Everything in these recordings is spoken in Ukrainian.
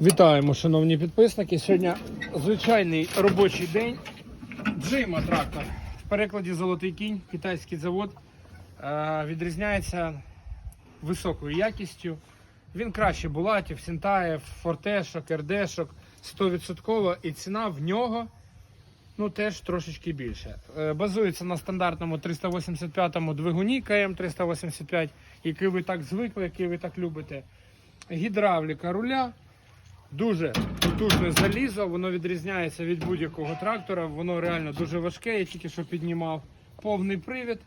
Вітаємо, шановні підписники. Сьогодні звичайний робочий день. Джима трактор. В перекладі Золотий кінь, китайський завод. Е, відрізняється високою якістю. Він краще Булатів, Сінтаєв, Фортешок, Ердешок 100% і ціна в нього ну, теж трошечки більше. Е, базується на стандартному 385-му двигуні КМ385, який ви так звикли, який ви так любите. Гідравліка руля. Дуже потужне залізо, воно відрізняється від будь-якого трактора, воно реально дуже важке, я тільки що піднімав. Повний привід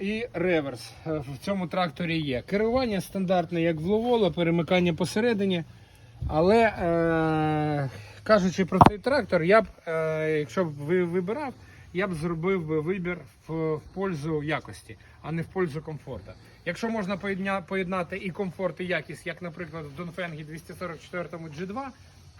і реверс е, в цьому тракторі є. Керування стандартне, як в Ловоло, перемикання посередині. Але е, кажучи про цей трактор, я б, е, якщо б ви вибирав, я б зробив би вибір в, в пользу якості, а не в пользу комфорту. Якщо можна поєднати і комфорт, і якість, як, наприклад, в Донфенгі 244 G2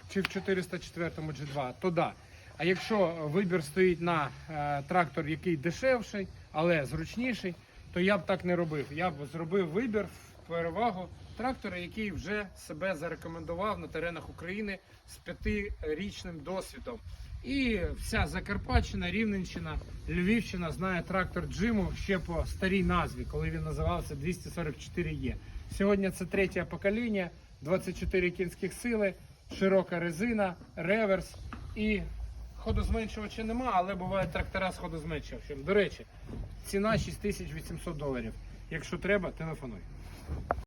чи в 404 G2, то да. А якщо вибір стоїть на е, трактор, який дешевший, але зручніший, то я б так не робив. Я б зробив вибір в перевагу трактора, який вже себе зарекомендував на теренах України з п'ятирічним досвідом. І вся Закарпатщина, Рівненщина, Львівщина знає трактор Джиму ще по старій назві, коли він називався 244Е. Сьогодні це третє покоління, 24 кінських сили, широка резина, реверс і ходозменшувача нема, але бувають трактора з ходозменшувачем. До речі, ціна 6800 доларів. Якщо треба, телефонуй.